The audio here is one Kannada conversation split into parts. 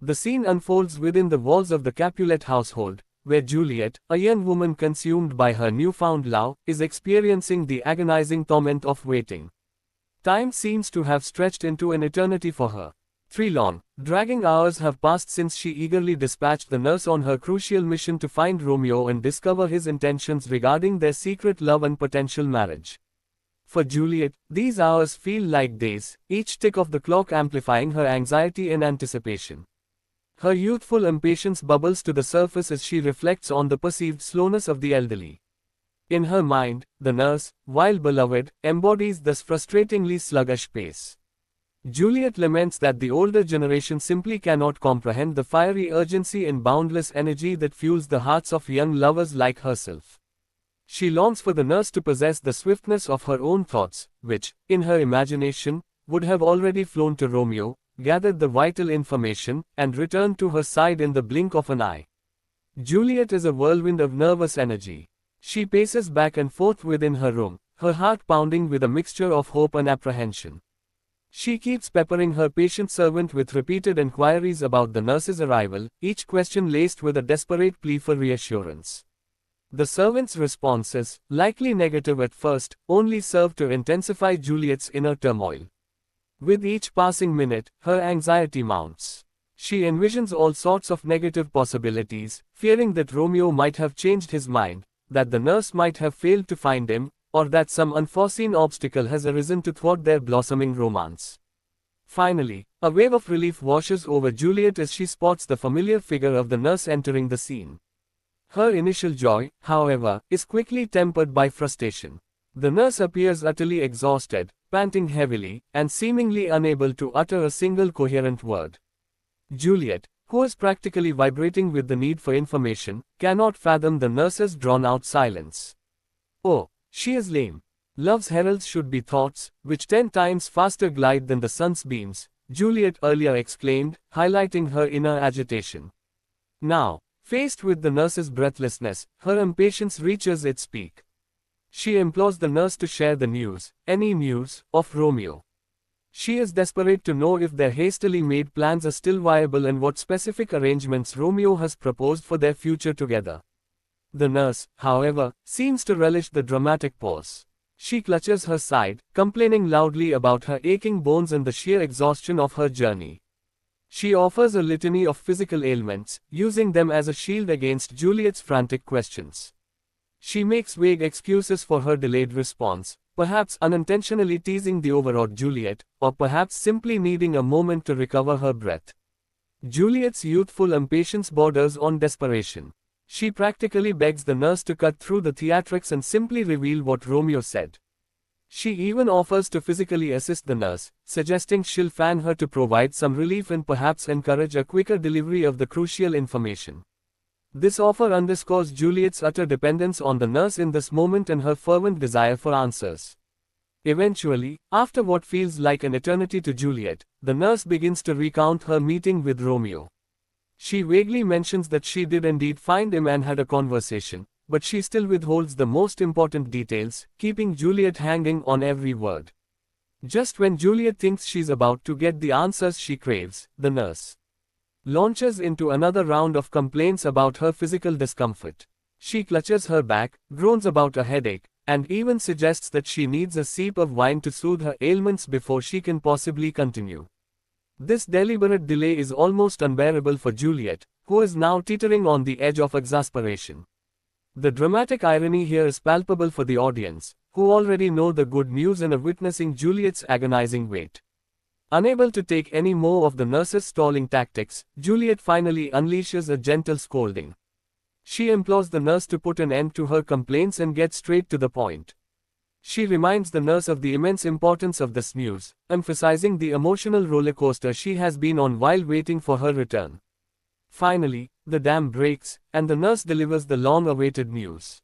The scene unfolds within the walls of the Capulet household, where Juliet, a young woman consumed by her newfound love, is experiencing the agonizing torment of waiting. Time seems to have stretched into an eternity for her. Three long, dragging hours have passed since she eagerly dispatched the nurse on her crucial mission to find Romeo and discover his intentions regarding their secret love and potential marriage. For Juliet, these hours feel like days, each tick of the clock amplifying her anxiety and anticipation. Her youthful impatience bubbles to the surface as she reflects on the perceived slowness of the elderly. In her mind, the nurse, while beloved, embodies this frustratingly sluggish pace. Juliet laments that the older generation simply cannot comprehend the fiery urgency and boundless energy that fuels the hearts of young lovers like herself. She longs for the nurse to possess the swiftness of her own thoughts, which, in her imagination, would have already flown to Romeo, gathered the vital information, and returned to her side in the blink of an eye. Juliet is a whirlwind of nervous energy. She paces back and forth within her room, her heart pounding with a mixture of hope and apprehension. She keeps peppering her patient servant with repeated inquiries about the nurse's arrival, each question laced with a desperate plea for reassurance. The servant's responses, likely negative at first, only serve to intensify Juliet's inner turmoil. With each passing minute, her anxiety mounts. She envisions all sorts of negative possibilities, fearing that Romeo might have changed his mind, that the nurse might have failed to find him, or that some unforeseen obstacle has arisen to thwart their blossoming romance. Finally, a wave of relief washes over Juliet as she spots the familiar figure of the nurse entering the scene. Her initial joy, however, is quickly tempered by frustration. The nurse appears utterly exhausted, panting heavily, and seemingly unable to utter a single coherent word. Juliet, who is practically vibrating with the need for information, cannot fathom the nurse's drawn out silence. Oh, she is lame. Love's heralds should be thoughts, which ten times faster glide than the sun's beams, Juliet earlier exclaimed, highlighting her inner agitation. Now, faced with the nurse's breathlessness, her impatience reaches its peak. She implores the nurse to share the news, any news, of Romeo. She is desperate to know if their hastily made plans are still viable and what specific arrangements Romeo has proposed for their future together. The nurse, however, seems to relish the dramatic pause. She clutches her side, complaining loudly about her aching bones and the sheer exhaustion of her journey. She offers a litany of physical ailments, using them as a shield against Juliet's frantic questions. She makes vague excuses for her delayed response, perhaps unintentionally teasing the overawed Juliet, or perhaps simply needing a moment to recover her breath. Juliet's youthful impatience borders on desperation. She practically begs the nurse to cut through the theatrics and simply reveal what Romeo said. She even offers to physically assist the nurse, suggesting she'll fan her to provide some relief and perhaps encourage a quicker delivery of the crucial information. This offer underscores Juliet's utter dependence on the nurse in this moment and her fervent desire for answers. Eventually, after what feels like an eternity to Juliet, the nurse begins to recount her meeting with Romeo. She vaguely mentions that she did indeed find him and had a conversation, but she still withholds the most important details, keeping Juliet hanging on every word. Just when Juliet thinks she's about to get the answers she craves, the nurse launches into another round of complaints about her physical discomfort. She clutches her back, groans about a headache, and even suggests that she needs a sip of wine to soothe her ailments before she can possibly continue. This deliberate delay is almost unbearable for Juliet, who is now teetering on the edge of exasperation. The dramatic irony here is palpable for the audience, who already know the good news and are witnessing Juliet's agonizing wait. Unable to take any more of the nurse's stalling tactics, Juliet finally unleashes a gentle scolding. She implores the nurse to put an end to her complaints and get straight to the point. She reminds the nurse of the immense importance of this news, emphasizing the emotional rollercoaster she has been on while waiting for her return. Finally, the dam breaks, and the nurse delivers the long awaited news.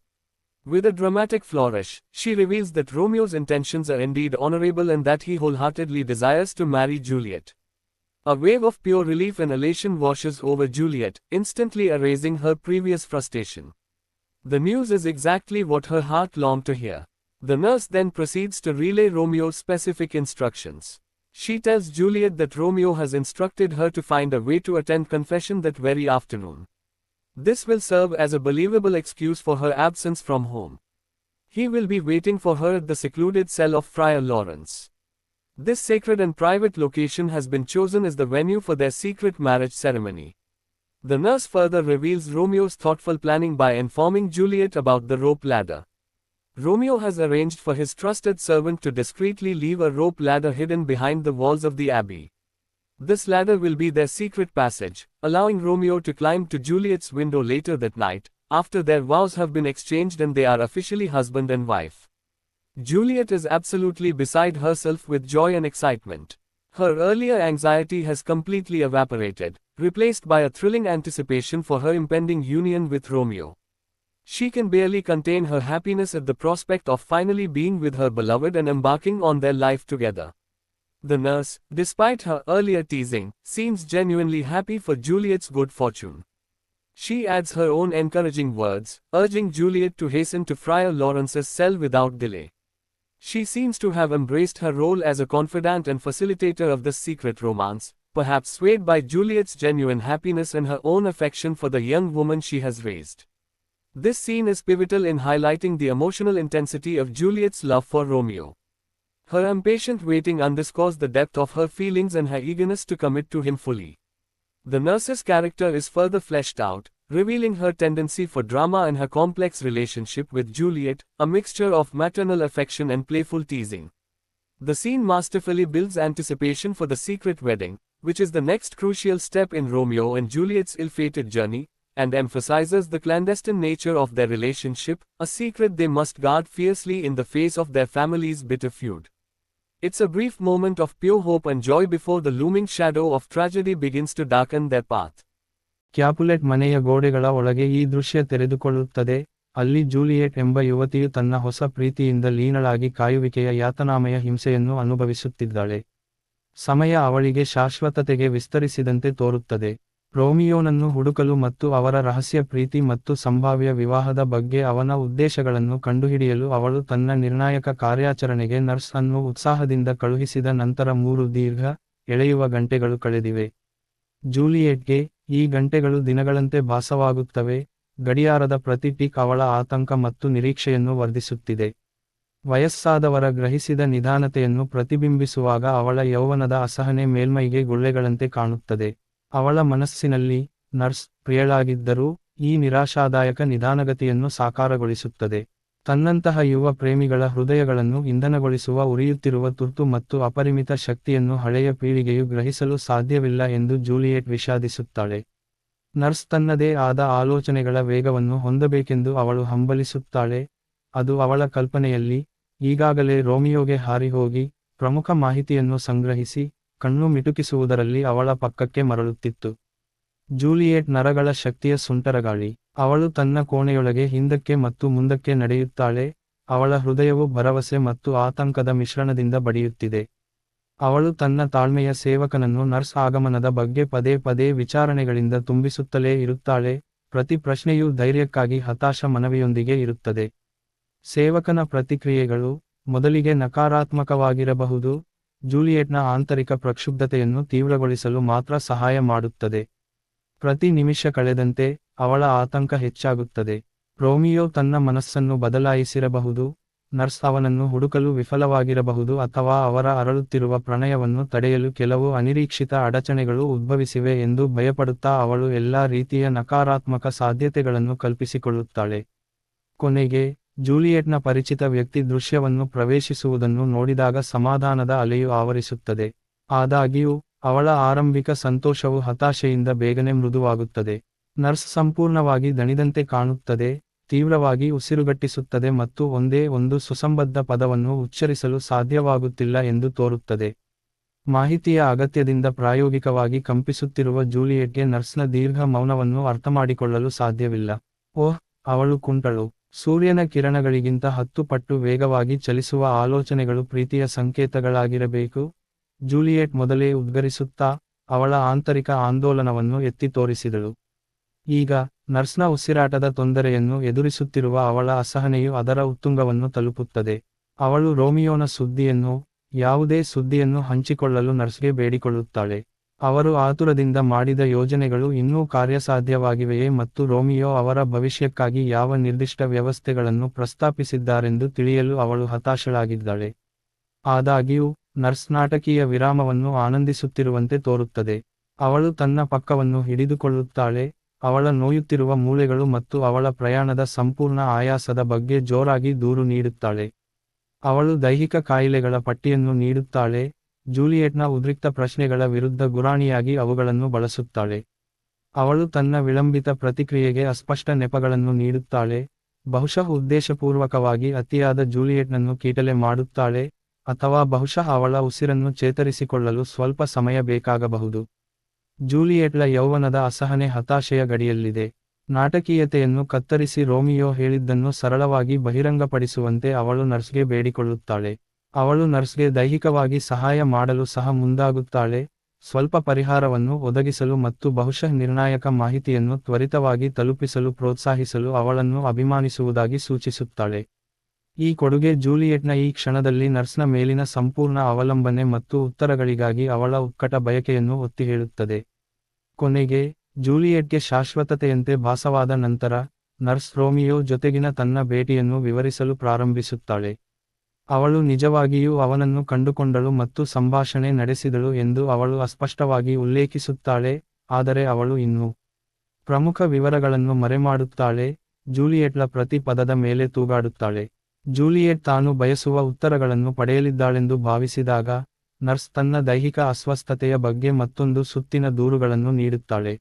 With a dramatic flourish, she reveals that Romeo's intentions are indeed honorable and that he wholeheartedly desires to marry Juliet. A wave of pure relief and elation washes over Juliet, instantly erasing her previous frustration. The news is exactly what her heart longed to hear. The nurse then proceeds to relay Romeo's specific instructions. She tells Juliet that Romeo has instructed her to find a way to attend confession that very afternoon. This will serve as a believable excuse for her absence from home. He will be waiting for her at the secluded cell of Friar Lawrence. This sacred and private location has been chosen as the venue for their secret marriage ceremony. The nurse further reveals Romeo's thoughtful planning by informing Juliet about the rope ladder. Romeo has arranged for his trusted servant to discreetly leave a rope ladder hidden behind the walls of the abbey. This ladder will be their secret passage, allowing Romeo to climb to Juliet's window later that night, after their vows have been exchanged and they are officially husband and wife. Juliet is absolutely beside herself with joy and excitement. Her earlier anxiety has completely evaporated, replaced by a thrilling anticipation for her impending union with Romeo. She can barely contain her happiness at the prospect of finally being with her beloved and embarking on their life together. The nurse, despite her earlier teasing, seems genuinely happy for Juliet's good fortune. She adds her own encouraging words, urging Juliet to hasten to Friar Lawrence's cell without delay. She seems to have embraced her role as a confidant and facilitator of this secret romance, perhaps swayed by Juliet's genuine happiness and her own affection for the young woman she has raised. This scene is pivotal in highlighting the emotional intensity of Juliet's love for Romeo. Her impatient waiting underscores the depth of her feelings and her eagerness to commit to him fully. The nurse's character is further fleshed out, revealing her tendency for drama and her complex relationship with Juliet, a mixture of maternal affection and playful teasing. The scene masterfully builds anticipation for the secret wedding, which is the next crucial step in Romeo and Juliet's ill fated journey, and emphasizes the clandestine nature of their relationship, a secret they must guard fiercely in the face of their family's bitter feud. It's a brief moment of pure hope and joy before the looming shadow of tragedy begins to darken their path. ಕ್ಯಾಪುಲೆಟ್ ಮನೆಯ ಗೋಡೆಗಳ ಒಳಗೆ ಈ ದೃಶ್ಯ ತೆರೆದುಕೊಳ್ಳುತ್ತದೆ. ಅಲ್ಲಿ ಜೂಲಿಯೆಟ್ ಎಂಬ ಯುವತಿಯು ತನ್ನ ಹೊಸ ಪ್ರೀತಿಯಿಂದ ಲೀನಳಾಗಿ ಕಾಯುವಿಕೆಯ ಯಾತನಾಮಯ ಹಿಂಸೆಯನ್ನು ಅನುಭವಿಸುತ್ತಿದ್ದಾಳೆ. ಸಮಯ ಅವಳಿಗೆ ಶಾಶ್ವತತೆಗೆ ವಿಸ್ತರಿಸಿದಂತೆ ತೋರುತ್ತದೆ. ರೋಮಿಯೋನನ್ನು ಹುಡುಕಲು ಮತ್ತು ಅವರ ರಹಸ್ಯ ಪ್ರೀತಿ ಮತ್ತು ಸಂಭಾವ್ಯ ವಿವಾಹದ ಬಗ್ಗೆ ಅವನ ಉದ್ದೇಶಗಳನ್ನು ಕಂಡುಹಿಡಿಯಲು ಅವಳು ತನ್ನ ನಿರ್ಣಾಯಕ ಕಾರ್ಯಾಚರಣೆಗೆ ನರ್ಸ್ ಅನ್ನು ಉತ್ಸಾಹದಿಂದ ಕಳುಹಿಸಿದ ನಂತರ ಮೂರು ದೀರ್ಘ, ಎಳೆಯುವ ಗಂಟೆಗಳು ಕಳೆದಿವೆ. ಜೂಲಿಯೆಟ್ಗೆ, ಈ ಗಂಟೆಗಳು ದಿನಗಳಂತೆ ಭಾಸವಾಗುತ್ತವೆ, ಗಡಿಯಾರದ ಪ್ರತಿ ಟಿಕ್ ಅವಳ ಆತಂಕ ಮತ್ತು ನಿರೀಕ್ಷೆಯನ್ನು ವರ್ಧಿಸುತ್ತಿದೆ. ವಯಸ್ಸಾದವರ ಗ್ರಹಿಸಿದ ನಿಧಾನತೆಯನ್ನು ಪ್ರತಿಬಿಂಬಿಸುವಾಗ ಅವಳ ಯೌವನದ ಅಸಹನೆ ಮೇಲ್ಮೈಗೆ ಗುಳ್ಳೆಗಳಂತೆ ಕಾಣುತ್ತದೆ. ಅವಳ ಮನಸ್ಸಿನಲ್ಲಿ ನರ್ಸ್ ಪ್ರಿಯಳಾಗಿದ್ದರೂ ಈ ನಿರಾಶಾದಾಯಕ ನಿಧಾನಗತಿಯನ್ನು ಸಾಕಾರಗೊಳಿಸುತ್ತದೆ. ತನ್ನಂತಹ ಯುವ ಪ್ರೇಮಿಗಳ ಹೃದಯಗಳನ್ನು ಇಂಧನಗೊಳಿಸುವ ಉರಿಯುತ್ತಿರುವ ತುರ್ತು ಮತ್ತು ಅಪರಿಮಿತ ಶಕ್ತಿಯನ್ನು ಹಳೆಯ ಪೀಳಿಗೆಯು ಗ್ರಹಿಸಲು ಸಾಧ್ಯವಿಲ್ಲ ಎಂದು ಜೂಲಿಯೆಟ್ ವಿಷಾದಿಸುತ್ತಾಳೆ. ನರ್ಸ್ ತನ್ನದೇ ಆದ ಆಲೋಚನೆಗಳ ವೇಗವನ್ನು ಹೊಂದಬೇಕೆಂದು ಅವಳು ಹಂಬಲಿಸುತ್ತಾಳೆ. ಅದು ಅವಳ ಕಲ್ಪನೆಯಲ್ಲಿ ಈಗಾಗಲೇ ರೋಮಿಯೋಗೆ ಹಾರಿಹೋಗಿ ಪ್ರಮುಖ ಮಾಹಿತಿಯನ್ನು ಸಂಗ್ರಹಿಸಿ ಕಣ್ಣು ಮಿಟುಕಿಸುವುದರಲ್ಲಿ ಅವಳ ಪಕ್ಕಕ್ಕೆ ಮರಳುತ್ತಿತ್ತು. ಜೂಲಿಯೇಟ್ ನರಗಳ ಶಕ್ತಿಯ ಸುಂಟರಗಾಳಿ. ಅವಳು ತನ್ನ ಕೋಣೆಯೊಳಗೆ ಹಿಂದಕ್ಕೆ ಮತ್ತು ಮುಂದಕ್ಕೆ ನಡೆಯುತ್ತಾಳೆ. ಅವಳ ಹೃದಯವು ಭರವಸೆ ಮತ್ತು ಆತಂಕದ ಮಿಶ್ರಣದಿಂದ ಬಡಿಯುತ್ತಿದೆ. ಅವಳು ತನ್ನ ತಾಳ್ಮೆಯ ಸೇವಕನನ್ನು ನರ್ಸ್ ಆಗಮನದ ಬಗ್ಗೆ ಪದೇ ಪದೇ ವಿಚಾರಣೆಗಳಿಂದ ತುಂಬಿಸುತ್ತಲೇ ಇರುತ್ತಾಳೆ. ಪ್ರತಿ ಪ್ರಶ್ನೆಯೂ ಧೈರ್ಯಕ್ಕಾಗಿ ಹತಾಶ ಮನವಿಯೊಂದಿಗೆ ಇರುತ್ತದೆ. ಸೇವಕನ ಪ್ರತಿಕ್ರಿಯೆಗಳು ಮೊದಲಿಗೆ ನಕಾರಾತ್ಮಕವಾಗಿರಬಹುದು ಜೂಲಿಯೆಟ್ನ ಆಂತರಿಕ ಪ್ರಕ್ಷುಬ್ಧತೆಯನ್ನು ತೀವ್ರಗೊಳಿಸಲು ಮಾತ್ರ ಸಹಾಯ ಮಾಡುತ್ತದೆ. ಪ್ರತಿ ನಿಮಿಷ ಕಳೆದಂತೆ ಅವಳ ಆತಂಕ ಹೆಚ್ಚಾಗುತ್ತದೆ. ರೋಮಿಯೋ ತನ್ನ ಮನಸ್ಸನ್ನು ಬದಲಾಯಿಸಿರಬಹುದು, ನರ್ಸ್ ಅವನನ್ನು ಹುಡುಕಲು ವಿಫಲವಾಗಿರಬಹುದು ಅಥವಾ ಅವರ ಅರಳುತ್ತಿರುವ ಪ್ರಣಯವನ್ನು ತಡೆಯಲು ಕೆಲವು ಅನಿರೀಕ್ಷಿತ ಅಡಚಣೆಗಳು ಉದ್ಭವಿಸಿವೆ ಎಂದು ಭಯಪಡುತ್ತಾ ಅವಳು ಎಲ್ಲಾ ರೀತಿಯ ನಕಾರಾತ್ಮಕ ಸಾಧ್ಯತೆಗಳನ್ನು ಕಲ್ಪಿಸಿಕೊಳ್ಳುತ್ತಾಳೆ. ಕೊನೆಗೆ ಜೂಲಿಯೆಟ್ನ ಪರಿಚಿತ ವ್ಯಕ್ತಿ ದೃಶ್ಯವನ್ನು ಪ್ರವೇಶಿಸುವುದನ್ನು ನೋಡಿದಾಗ ಸಮಾಧಾನದ ಅಲೆಯು ಆವರಿಸುತ್ತದೆ. ಆದಾಗ್ಯೂ, ಅವಳ ಆರಂಭಿಕ ಸಂತೋಷವು ಹತಾಶೆಯಿಂದ ಬೇಗನೆ ಮೃದುವಾಗುತ್ತದೆ. ನರ್ಸ್ ಸಂಪೂರ್ಣವಾಗಿ ದಣಿದಂತೆ ಕಾಣುತ್ತದೆ, ತೀವ್ರವಾಗಿ ಉಸಿರುಗಟ್ಟಿಸುತ್ತದೆ ಮತ್ತು ಒಂದೇ ಒಂದು ಸುಸಂಬದ್ಧ ಪದವನ್ನು ಉಚ್ಚರಿಸಲು ಸಾಧ್ಯವಾಗುತ್ತಿಲ್ಲ ಎಂದು ತೋರುತ್ತದೆ. ಮಾಹಿತಿಯ ಅಗತ್ಯದಿಂದ ಪ್ರಾಯೋಗಿಕವಾಗಿ ಕಂಪಿಸುತ್ತಿರುವ ಜೂಲಿಯೆಟ್ಗೆ ನರ್ಸ್ನ ದೀರ್ಘ ಮೌನವನ್ನು ಅರ್ಥಮಾಡಿಕೊಳ್ಳಲು ಸಾಧ್ಯವಿಲ್ಲ. ಓಹ್, ಅವಳು ಕುಂಟಳು. ಸೂರ್ಯನ ಕಿರಣಗಳಿಗಿಂತ ಹತ್ತು ಪಟ್ಟು ವೇಗವಾಗಿ ಚಲಿಸುವ ಆಲೋಚನೆಗಳು ಪ್ರೀತಿಯ ಸಂಕೇತಗಳಾಗಿರಬೇಕು. ಜೂಲಿಯೆಟ್ ಮೊದಲೇ ಉದ್ಗರಿಸುತ್ತಾ, ಅವಳ ಆಂತರಿಕ ಆಂದೋಲನವನ್ನು ಎತ್ತಿ ತೋರಿಸಿದಳು. ಈಗ, ನರ್ಸ್ನ ಉಸಿರಾಟದ ತೊಂದರೆಯನ್ನು ಎದುರಿಸುತ್ತಿರುವ ಅವಳ ಅಸಹನೆಯು ಅದರ ಉತ್ತುಂಗವನ್ನು ತಲುಪುತ್ತದೆ. ಅವಳು ರೋಮಿಯೋನ ಸುದ್ದಿಯನ್ನು, ಯಾವುದೇ ಸುದ್ದಿಯನ್ನು ಹಂಚಿಕೊಳ್ಳಲು ನರ್ಸ್ಗೆ ಬೇಡಿಕೊಳ್ಳುತ್ತಾಳೆ. ಅವರು ಆತುರದಿಂದ ಮಾಡಿದ ಯೋಜನೆಗಳು ಇನ್ನೂ ಕಾರ್ಯಸಾಧ್ಯವಾಗಿವೆಯೇ ಮತ್ತು ರೋಮಿಯೋ ಅವರ ಭವಿಷ್ಯಕ್ಕಾಗಿ ಯಾವ ನಿರ್ದಿಷ್ಟ ವ್ಯವಸ್ಥೆಗಳನ್ನು ಪ್ರಸ್ತಾಪಿಸಿದ್ದಾರೆಂದು ತಿಳಿಯಲು ಅವಳು ಹತಾಶಳಾಗಿದ್ದಾಳೆ. ಆದಾಗ್ಯೂ, ನರ್ಸ್ ನಾಟಕೀಯ ವಿರಾಮವನ್ನು ಆನಂದಿಸುತ್ತಿರುವಂತೆ ತೋರುತ್ತದೆ. ಅವಳು ತನ್ನ ಪಕ್ಕವನ್ನು ಹಿಡಿದುಕೊಳ್ಳುತ್ತಾಳೆ, ಅವಳ ನೋಯುತ್ತಿರುವ ಮೂಳೆಗಳು ಮತ್ತು ಅವಳ ಪ್ರಯಾಣದ ಸಂಪೂರ್ಣ ಆಯಾಸದ ಬಗ್ಗೆ ಜೋರಾಗಿ ದೂರು ನೀಡುತ್ತಾಳೆ. ಅವಳು ದೈಹಿಕ ಕಾಯಿಲೆಗಳ ಪಟ್ಟಿಯನ್ನು ನೀಡುತ್ತಾಳೆ ಜೂಲಿಯೆಟ್ನ ಉದ್ರಿಕ್ತ ಪ್ರಶ್ನೆಗಳ ವಿರುದ್ಧ ಗುರಾಣಿಯಾಗಿ ಅವುಗಳನ್ನು ಬಳಸುತ್ತಾಳೆ. ಅವಳು ತನ್ನ ವಿಳಂಬಿತ ಪ್ರತಿಕ್ರಿಯೆಗೆ ಅಸ್ಪಷ್ಟ ನೆಪಗಳನ್ನು ನೀಡುತ್ತಾಳೆ. ಬಹುಶಃ ಉದ್ದೇಶಪೂರ್ವಕವಾಗಿ ಅತಿಯಾದ ಜೂಲಿಯೆಟ್ನನ್ನು ಕೀಟಲೆ ಮಾಡುತ್ತಾಳೆ, ಅಥವಾ ಬಹುಶಃ ಅವಳ ಉಸಿರನ್ನು ಚೇತರಿಸಿಕೊಳ್ಳಲು ಸ್ವಲ್ಪ ಸಮಯ ಬೇಕಾಗಬಹುದು. ಜೂಲಿಯೆಟ್ಲ ಯೌವನದ ಅಸಹನೆ ಹತಾಶೆಯ ಗಡಿಯಲ್ಲಿದೆ. ನಾಟಕೀಯತೆಯನ್ನು ಕತ್ತರಿಸಿ ರೋಮಿಯೋ ಹೇಳಿದ್ದನ್ನು ಸರಳವಾಗಿ ಬಹಿರಂಗಪಡಿಸುವಂತೆ ಅವಳು ನರ್ಸ್ಗೆ ಬೇಡಿಕೊಳ್ಳುತ್ತಾಳೆ. ಅವಳು ನರ್ಸ್ಗೆ ದೈಹಿಕವಾಗಿ ಸಹಾಯ ಮಾಡಲು ಸಹ ಮುಂದಾಗುತ್ತಾಳೆ, ಸ್ವಲ್ಪ ಪರಿಹಾರವನ್ನು ಒದಗಿಸಲು ಮತ್ತು ಬಹುಶಃ ನಿರ್ಣಾಯಕ ಮಾಹಿತಿಯನ್ನು ತ್ವರಿತವಾಗಿ ತಲುಪಿಸಲು ಪ್ರೋತ್ಸಾಹಿಸಲು ಅವಳನ್ನು ಅಭಿಮಾನಿಸುವುದಾಗಿ ಸೂಚಿಸುತ್ತಾಳೆ. ಈ ಕೊಡುಗೆ ಜೂಲಿಯೆಟ್ನ ಈ ಕ್ಷಣದಲ್ಲಿ ನರ್ಸ್ನ ಮೇಲಿನ ಸಂಪೂರ್ಣ ಅವಲಂಬನೆ ಮತ್ತು ಉತ್ತರಗಳಿಗಾಗಿ ಅವಳ ಉತ್ಕಟ ಬಯಕೆಯನ್ನು ಒತ್ತಿ ಹೇಳುತ್ತದೆ ಕೊನೆಗೆ, ಜೂಲಿಯೆಟ್ಗೆ ಶಾಶ್ವತತೆಯಂತೆ ಭಾಸವಾದ ನಂತರ, ನರ್ಸ್ ರೋಮಿಯೋ ಜೊತೆಗಿನ ತನ್ನ ಭೇಟಿಯನ್ನು ವಿವರಿಸಲು ಪ್ರಾರಂಭಿಸುತ್ತಾಳೆ. ಅವಳು ನಿಜವಾಗಿಯೂ ಅವನನ್ನು ಕಂಡುಕೊಂಡಳು ಮತ್ತು ಸಂಭಾಷಣೆ ನಡೆಸಿದಳು ಎಂದು ಅವಳು ಅಸ್ಪಷ್ಟವಾಗಿ ಉಲ್ಲೇಖಿಸುತ್ತಾಳೆ, ಆದರೆ ಅವಳು ಇನ್ನೂ ಪ್ರಮುಖ ವಿವರಗಳನ್ನು ಮರೆಮಾಡುತ್ತಾಳೆ, ಜೂಲಿಯೆಟ್ಲ ಪ್ರತಿ ಪದದ ಮೇಲೆ ತೂಗಾಡುತ್ತಾಳೆ. ಜೂಲಿಯೆಟ್ ತಾನು ಬಯಸುವ ಉತ್ತರಗಳನ್ನು ಪಡೆಯಲಿದ್ದಾಳೆಂದು ಭಾವಿಸಿದಾಗ, ನರ್ಸ್ ತನ್ನ ದೈಹಿಕ ಅಸ್ವಸ್ಥತೆಯ ಬಗ್ಗೆ ಮತ್ತೊಂದು ಸುತ್ತಿನ ದೂರುಗಳನ್ನು ನೀಡುತ್ತಾಳೆ.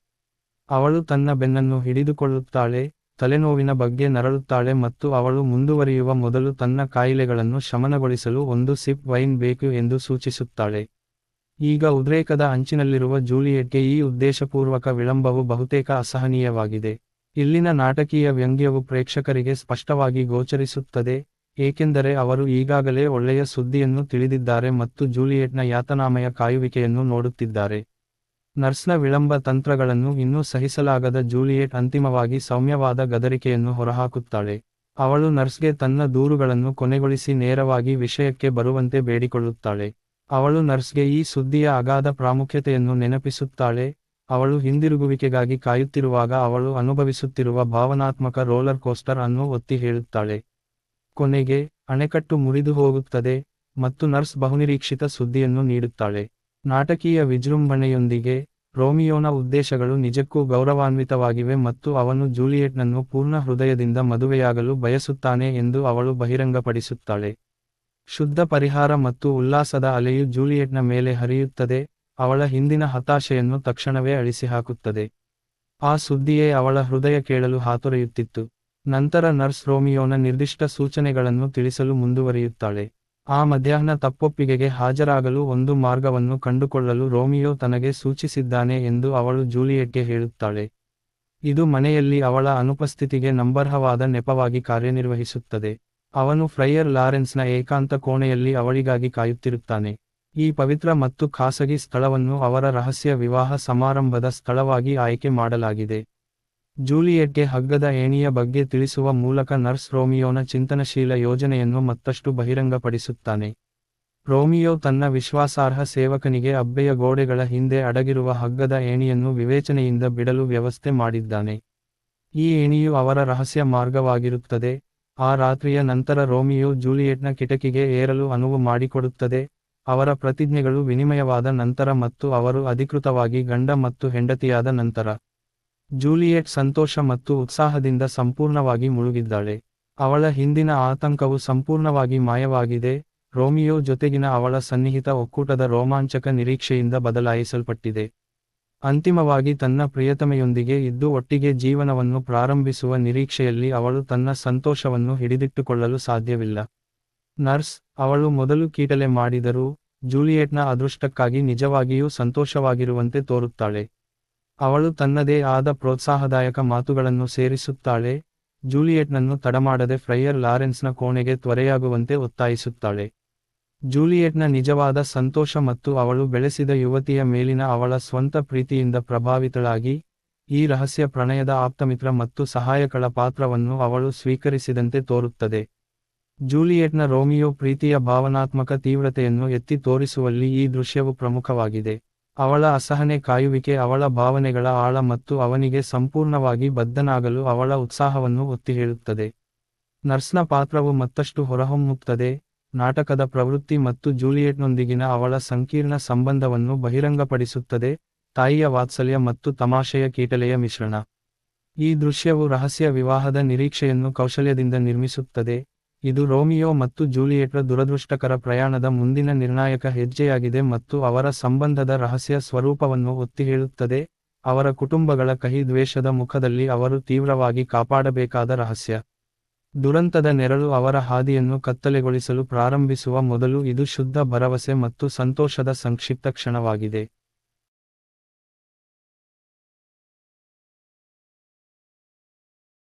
ಅವಳು ತನ್ನ ಬೆನ್ನನ್ನು ಹಿಡಿದುಕೊಳ್ಳುತ್ತಾಳೆ ತಲೆನೋವಿನ ಬಗ್ಗೆ ನರಳುತ್ತಾಳೆ ಮತ್ತು ಅವಳು ಮುಂದುವರಿಯುವ ಮೊದಲು ತನ್ನ ಕಾಯಿಲೆಗಳನ್ನು ಶಮನಗೊಳಿಸಲು ಒಂದು ಸಿಪ್ ವೈನ್ ಬೇಕು ಎಂದು ಸೂಚಿಸುತ್ತಾಳೆ. ಈಗ ಉದ್ರೇಕದ ಅಂಚಿನಲ್ಲಿರುವ ಜೂಲಿಯೆಟ್ಗೆ ಈ ಉದ್ದೇಶಪೂರ್ವಕ ವಿಳಂಬವು ಬಹುತೇಕ ಅಸಹನೀಯವಾಗಿದೆ. ಇಲ್ಲಿನ ನಾಟಕೀಯ ವ್ಯಂಗ್ಯವು ಪ್ರೇಕ್ಷಕರಿಗೆ ಸ್ಪಷ್ಟವಾಗಿ ಗೋಚರಿಸುತ್ತದೆ, ಏಕೆಂದರೆ ಅವರು ಈಗಾಗಲೇ ಒಳ್ಳೆಯ ಸುದ್ದಿಯನ್ನು ತಿಳಿದಿದ್ದಾರೆ ಮತ್ತು ಜೂಲಿಯೆಟ್ನ ಯಾತನಾಮಯ ಕಾಯುವಿಕೆಯನ್ನು ನೋಡುತ್ತಿದ್ದಾರೆ. ನರ್ಸ್ನ ವಿಳಂಬ ತಂತ್ರಗಳನ್ನು ಇನ್ನೂ ಸಹಿಸಲಾಗದ ಜೂಲಿಯೆಟ್ ಅಂತಿಮವಾಗಿ ಸೌಮ್ಯವಾದ ಗದರಿಕೆಯನ್ನು ಹೊರಹಾಕುತ್ತಾಳೆ. ಅವಳು ನರ್ಸ್ಗೆ ತನ್ನ ದೂರುಗಳನ್ನು ಕೊನೆಗೊಳಿಸಿ ನೇರವಾಗಿ ವಿಷಯಕ್ಕೆ ಬರುವಂತೆ ಬೇಡಿಕೊಳ್ಳುತ್ತಾಳೆ. ಅವಳು ನರ್ಸ್ಗೆ ಈ ಸುದ್ದಿಯ ಅಗಾಧ ಪ್ರಾಮುಖ್ಯತೆಯನ್ನು ನೆನಪಿಸುತ್ತಾಳೆ. ಅವಳು ಹಿಂದಿರುಗುವಿಕೆಗಾಗಿ ಕಾಯುತ್ತಿರುವಾಗ ಅವಳು ಅನುಭವಿಸುತ್ತಿರುವ ಭಾವನಾತ್ಮಕ ರೋಲರ್ ಕೋಸ್ಟರ್ ಅನ್ನು ಒತ್ತಿ ಹೇಳುತ್ತಾಳೆ. ಕೊನೆಗೆ, ಅಣೆಕಟ್ಟು ಮುರಿದು ಹೋಗುತ್ತದೆ ಮತ್ತು ನರ್ಸ್ ಬಹುನಿರೀಕ್ಷಿತ ಸುದ್ದಿಯನ್ನು ನೀಡುತ್ತಾಳೆ. ನಾಟಕೀಯ ವಿಜೃಂಭಣೆಯೊಂದಿಗೆ ರೋಮಿಯೋನ ಉದ್ದೇಶಗಳು ನಿಜಕ್ಕೂ ಗೌರವಾನ್ವಿತವಾಗಿವೆ ಮತ್ತು ಅವನು ಜೂಲಿಯೆಟ್ನನ್ನು ಪೂರ್ಣ ಹೃದಯದಿಂದ ಮದುವೆಯಾಗಲು ಬಯಸುತ್ತಾನೆ ಎಂದು ಅವಳು ಬಹಿರಂಗಪಡಿಸುತ್ತಾಳೆ. ಶುದ್ಧ ಪರಿಹಾರ ಮತ್ತು ಉಲ್ಲಾಸದ ಅಲೆಯು ಜೂಲಿಯೆಟ್ನ ಮೇಲೆ ಹರಿಯುತ್ತದೆ, ಅವಳ ಹಿಂದಿನ ಹತಾಶೆಯನ್ನು ತಕ್ಷಣವೇ ಅಳಿಸಿಹಾಕುತ್ತದೆ. ಆ ಸುದ್ದಿಯೇ ಅವಳ ಹೃದಯ ಕೇಳಲು ಹಾತೊರೆಯುತ್ತಿತ್ತು. ನಂತರ ನರ್ಸ್ ರೋಮಿಯೋನ ನಿರ್ದಿಷ್ಟ ಸೂಚನೆಗಳನ್ನು ತಿಳಿಸಲು ಮುಂದುವರಿಯುತ್ತಾಳೆ. ಆ ಮಧ್ಯಾಹ್ನ ತಪ್ಪೊಪ್ಪಿಗೆಗೆ ಹಾಜರಾಗಲು ಒಂದು ಮಾರ್ಗವನ್ನು ಕಂಡುಕೊಳ್ಳಲು ರೋಮಿಯೋ ತನಗೆ ಸೂಚಿಸಿದ್ದಾನೆ ಎಂದು ಅವಳು ಜೂಲಿಯೆಟ್ಗೆ ಹೇಳುತ್ತಾಳೆ. ಇದು ಮನೆಯಲ್ಲಿ ಅವಳ ಅನುಪಸ್ಥಿತಿಗೆ ನಂಬರ್ಹವಾದ ನೆಪವಾಗಿ ಕಾರ್ಯನಿರ್ವಹಿಸುತ್ತದೆ. ಅವನು ಫ್ರೈಯರ್ ಲಾರೆನ್ಸ್ನ ಏಕಾಂತ ಕೋಣೆಯಲ್ಲಿ ಅವಳಿಗಾಗಿ ಕಾಯುತ್ತಿರುತ್ತಾನೆ. ಈ ಪವಿತ್ರ ಮತ್ತು ಖಾಸಗಿ ಸ್ಥಳವನ್ನು ಅವರ ರಹಸ್ಯ ವಿವಾಹ ಸಮಾರಂಭದ ಸ್ಥಳವಾಗಿ ಆಯ್ಕೆ ಮಾಡಲಾಗಿದೆ. ಜೂಲಿಯೆಟ್ಗೆ ಹಗ್ಗದ ಏಣಿಯ ಬಗ್ಗೆ ತಿಳಿಸುವ ಮೂಲಕ ನರ್ಸ್ ರೋಮಿಯೋನ ಚಿಂತನಶೀಲ ಯೋಜನೆಯನ್ನು ಮತ್ತಷ್ಟು ಬಹಿರಂಗಪಡಿಸುತ್ತಾನೆ. ರೋಮಿಯೋ ತನ್ನ ವಿಶ್ವಾಸಾರ್ಹ ಸೇವಕನಿಗೆ ಅಬ್ಬೆಯ ಗೋಡೆಗಳ ಹಿಂದೆ ಅಡಗಿರುವ ಹಗ್ಗದ ಏಣಿಯನ್ನು ವಿವೇಚನೆಯಿಂದ ಬಿಡಲು ವ್ಯವಸ್ಥೆ ಮಾಡಿದ್ದಾನೆ. ಈ ಏಣಿಯು ಅವರ ರಹಸ್ಯ ಮಾರ್ಗವಾಗಿರುತ್ತದೆ. ಆ ರಾತ್ರಿಯ ನಂತರ ರೋಮಿಯೋ ಜೂಲಿಯೆಟ್ನ ಕಿಟಕಿಗೆ ಏರಲು ಅನುವು ಮಾಡಿಕೊಡುತ್ತದೆ. ಅವರ ಪ್ರತಿಜ್ಞೆಗಳು ವಿನಿಮಯವಾದ ನಂತರ ಮತ್ತು ಅವರು ಅಧಿಕೃತವಾಗಿ ಗಂಡ ಮತ್ತು ಹೆಂಡತಿಯಾದ ನಂತರ. ಜೂಲಿಯೆಟ್ ಸಂತೋಷ ಮತ್ತು ಉತ್ಸಾಹದಿಂದ ಸಂಪೂರ್ಣವಾಗಿ ಮುಳುಗಿದ್ದಾಳೆ. ಅವಳ ಹಿಂದಿನ ಆತಂಕವು ಸಂಪೂರ್ಣವಾಗಿ ಮಾಯವಾಗಿದೆ. ರೋಮಿಯೋ ಜೊತೆಗಿನ ಅವಳ ಸನ್ನಿಹಿತ ಒಕ್ಕೂಟದ ರೋಮಾಂಚಕ ನಿರೀಕ್ಷೆಯಿಂದ ಬದಲಾಯಿಸಲ್ಪಟ್ಟಿದೆ. ಅಂತಿಮವಾಗಿ ತನ್ನ ಪ್ರಿಯತಮೆಯೊಂದಿಗೆ ಇದ್ದು ಒಟ್ಟಿಗೆ ಜೀವನವನ್ನು ಪ್ರಾರಂಭಿಸುವ ನಿರೀಕ್ಷೆಯಲ್ಲಿ ಅವಳು ತನ್ನ ಸಂತೋಷವನ್ನು ಹಿಡಿದಿಟ್ಟುಕೊಳ್ಳಲು ಸಾಧ್ಯವಿಲ್ಲ. ನರ್ಸ್, ಅವಳು ಮೊದಲು ಕೀಟಲೆ ಮಾಡಿದರೂ ಜೂಲಿಯೆಟ್ನ ಅದೃಷ್ಟಕ್ಕಾಗಿ ನಿಜವಾಗಿಯೂ ಸಂತೋಷವಾಗಿರುವಂತೆ ತೋರುತ್ತಾಳೆ. ಅವಳು ತನ್ನದೇ ಆದ ಪ್ರೋತ್ಸಾಹದಾಯಕ ಮಾತುಗಳನ್ನು ಸೇರಿಸುತ್ತಾಳೆ, ಜೂಲಿಯೆಟ್ನನ್ನು ತಡಮಾಡದೆ ಫ್ರೈಯರ್ ಲಾರೆನ್ಸ್ನ ಕೋಣೆಗೆ ತ್ವರೆಯಾಗುವಂತೆ ಒತ್ತಾಯಿಸುತ್ತಾಳೆ. ಜೂಲಿಯೆಟ್ನ ನಿಜವಾದ ಸಂತೋಷ ಮತ್ತು ಅವಳು ಬೆಳೆಸಿದ ಯುವತಿಯ ಮೇಲಿನ ಅವಳ ಸ್ವಂತ ಪ್ರೀತಿಯಿಂದ ಪ್ರಭಾವಿತಳಾಗಿ, ಈ ರಹಸ್ಯ ಪ್ರಣಯದ ಆಪ್ತಮಿತ್ರ ಮತ್ತು ಸಹಾಯಕಳ ಪಾತ್ರವನ್ನು ಅವಳು ಸ್ವೀಕರಿಸಿದಂತೆ ತೋರುತ್ತದೆ. ಜೂಲಿಯೆಟ್ನ ರೋಮಿಯೋ ಪ್ರೀತಿಯ ಭಾವನಾತ್ಮಕ ತೀವ್ರತೆಯನ್ನು ಎತ್ತಿ ತೋರಿಸುವಲ್ಲಿ ಈ ದೃಶ್ಯವು ಪ್ರಮುಖವಾಗಿದೆ. ಅವಳ ಅಸಹನೆ ಕಾಯುವಿಕೆ ಅವಳ ಭಾವನೆಗಳ ಆಳ ಮತ್ತು ಅವನಿಗೆ ಸಂಪೂರ್ಣವಾಗಿ ಬದ್ಧನಾಗಲು ಅವಳ ಉತ್ಸಾಹವನ್ನು ಒತ್ತಿ ಹೇಳುತ್ತದೆ ನರ್ಸ್ನ ಪಾತ್ರವು ಮತ್ತಷ್ಟು ಹೊರಹೊಮ್ಮುತ್ತದೆ. ನಾಟಕದ ಪ್ರವೃತ್ತಿ ಮತ್ತು ಜೂಲಿಯೆಟ್ನೊಂದಿಗಿನ ಅವಳ ಸಂಕೀರ್ಣ ಸಂಬಂಧವನ್ನು ಬಹಿರಂಗಪಡಿಸುತ್ತದೆ. ತಾಯಿಯ ವಾತ್ಸಲ್ಯ ಮತ್ತು ತಮಾಷೆಯ ಕೀಟಲೆಯ ಮಿಶ್ರಣ. ಈ ದೃಶ್ಯವು ರಹಸ್ಯ ವಿವಾಹದ ನಿರೀಕ್ಷೆಯನ್ನು ಕೌಶಲ್ಯದಿಂದ ನಿರ್ಮಿಸುತ್ತದೆ. ಇದು ರೋಮಿಯೋ ಮತ್ತು ಜೂಲಿಯೆಟ್ರ ದುರದೃಷ್ಟಕರ ಪ್ರಯಾಣದ ಮುಂದಿನ ನಿರ್ಣಾಯಕ ಹೆಜ್ಜೆಯಾಗಿದೆ ಮತ್ತು ಅವರ ಸಂಬಂಧದ ರಹಸ್ಯ ಸ್ವರೂಪವನ್ನು ಒತ್ತಿ ಹೇಳುತ್ತದೆ ಅವರ ಕುಟುಂಬಗಳ ಕಹಿ ದ್ವೇಷದ ಮುಖದಲ್ಲಿ ಅವರು ತೀವ್ರವಾಗಿ ಕಾಪಾಡಬೇಕಾದ ರಹಸ್ಯ. ದುರಂತದ ನೆರಳು ಅವರ ಹಾದಿಯನ್ನು ಕತ್ತಲೆಗೊಳಿಸಲು ಪ್ರಾರಂಭಿಸುವ ಮೊದಲು ಇದು ಶುದ್ಧ ಭರವಸೆ ಮತ್ತು ಸಂತೋಷದ ಸಂಕ್ಷಿಪ್ತ ಕ್ಷಣವಾಗಿದೆ.